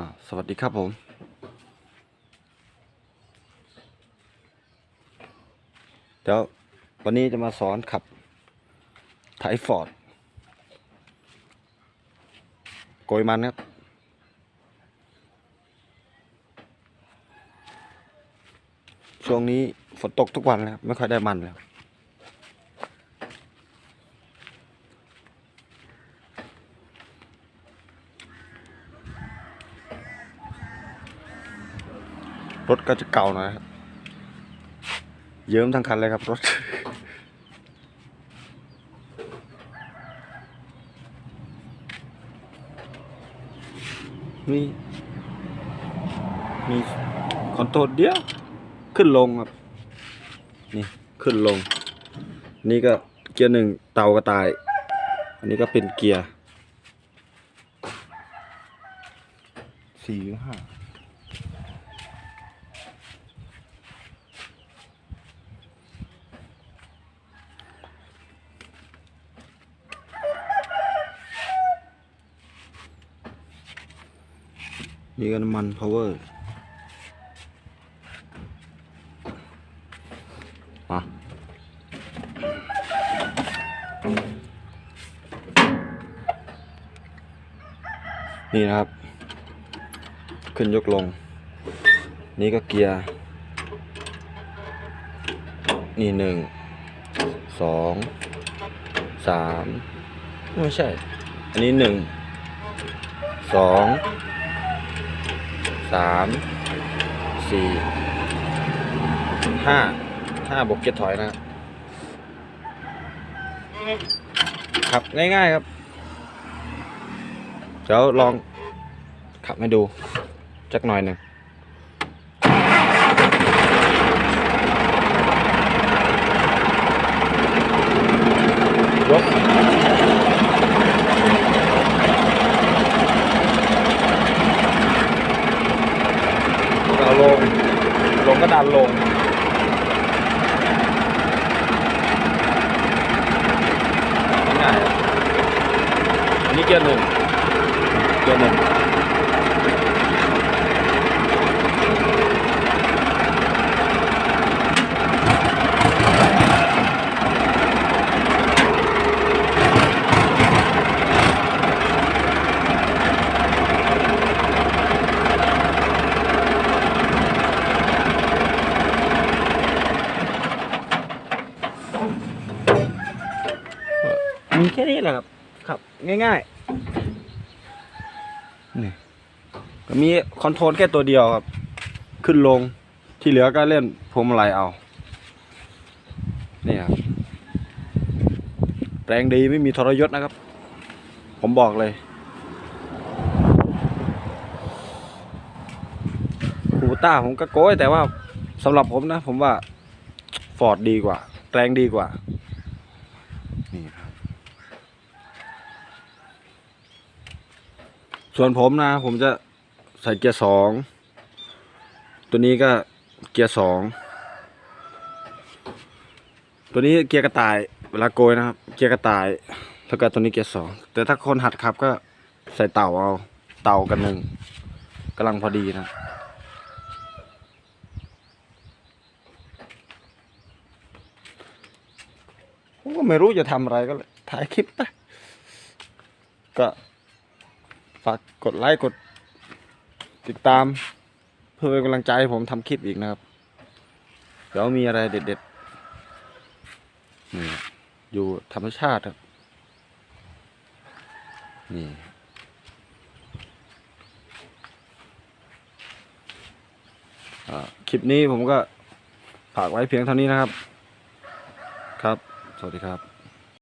อ่าสวัสดีครับผมเดี๋ยววันนี้จะมาสอนขับไถฟอร์ดโกยมันครับ ช่วงนี้ฝนตกทุกวันเลยครับไม่ค่อยได้มันแล้ว รถก็จะเก่าหน่อยครับเยิ้มทั้งคันเลยครับรถ มีมีคอนโทรลเดียว ขึ้นลงครับ นี่ขึ้นลง นี่ก็เกียร์หนึ่งเตากระต่าย อันนี้ก็เป็นเกียร์สี่หรือห้า นี่ก็น้ำมัน power มานี่นะครับ ขึ้นยกลง นี่ก็เกียร์ นี่หนึ่ง สอง สาม ไม่ใช่ อันนี้หนึ่ง สอง สามสี่ห้าห้าบวกเกียร์ถอยนะครับขับง่ายๆครับ เดี๋ยวลองขับให้ดูจักหน่อยหนึ่งยกเอาลง ลง การลง ง่ายอันนี้เกียร์หนึ่งเกียร์หนึ่ง มีแค่นี้แหละครับ ครับ ง่ายๆนี่ก็มีคอนโทรลแค่ตัวเดียวครับ ขึ้นลงที่เหลือก็เล่นพวงมาลัยเอา นี่ครับ แรงดีไม่มีทรยศนะครับ ผมบอกเลยคูต้าผมก็โก้แต่ว่าสำหรับผมนะ ผมว่าฟอร์ดดีกว่า แรงดีกว่า นี่ครับ ส่วนผมนะ ผมจะใส่เกียร์สองตัวนี้ก็เกียร์สองตัวนี้เกียร์กระต่ายเวลาโกยนะครับ เกียร์กระต่ายแล้วก็ตัวนี้เกียร์สองแต่ถ้าคนหัดขับก็ใส่เต่าเอาเต่ากันหนึ่งกำลังพอดีนะผมก็ไม่รู้จะทำอะไรก็เลยถ่ายคลิปไปก็ ฝากกดไลค์กดติดตาม เพื่อเป็นกำลังใจให้ผมทำคลิปอีกนะครับ เดี๋ยวมีอะไรเด็ดๆนี่อยู่ธรรมชาติครับ นี่ คลิปนี้ผมก็ฝากไว้เพียงเท่านี้นะครับ ครับ สวัสดีครับ